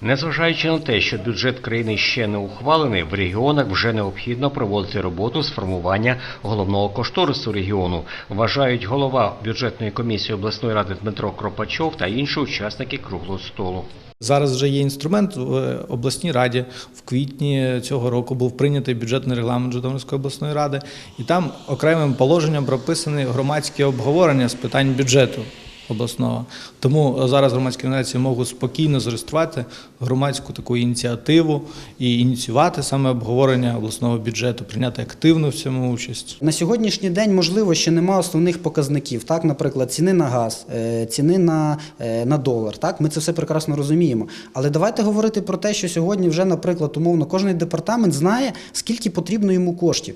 Незважаючи на те, що бюджет країни ще не ухвалений, в регіонах вже необхідно проводити роботу з формування головного кошторису регіону, вважають голова бюджетної комісії обласної ради Дмитро Кропачов та інші учасники круглого столу. Зараз вже є інструмент в обласній раді. В квітні цього року був прийнятий бюджетний регламент Житомирської обласної ради, і там окремим положенням прописані громадські обговорення з питань бюджету обласного. Тому зараз громадські організації можуть спокійно зареєструвати громадську таку ініціативу і ініціювати саме обговорення обласного бюджету, прийняти активну в цьому участь. На сьогоднішній день, можливо, ще немає основних показників. Так, наприклад, ціни на газ, е, ціни на, е, на долар. Так, ми це все прекрасно розуміємо. Але давайте говорити про те, що сьогодні вже, наприклад, умовно, кожен департамент знає, скільки потрібно йому коштів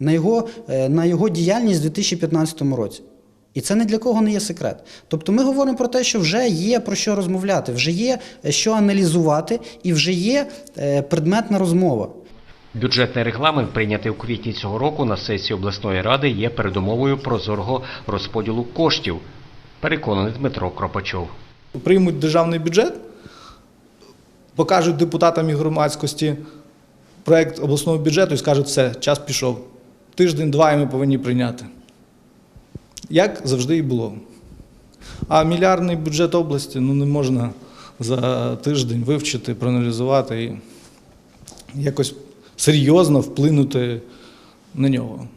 на його, е, на його діяльність у 2015 році. І це ні для кого не є секрет. Тобто ми говоримо про те, що вже є про що розмовляти, вже є е, що аналізувати, і вже є е, предметна розмова. Бюджетний регламент, прийнятий у квітні цього року на сесії обласної ради, є передумовою прозорого розподілу коштів, переконаний Дмитро Кропачов. приймуть державний бюджет, покажуть депутатам і громадськості проект обласного бюджету і скажуть, все, час пішов. Тиждень-два і ми повинні прийняти. Як завжди і було. А мільярдний бюджет області ну, не можна за тиждень вивчити, проаналізувати і якось серйозно вплинути на нього.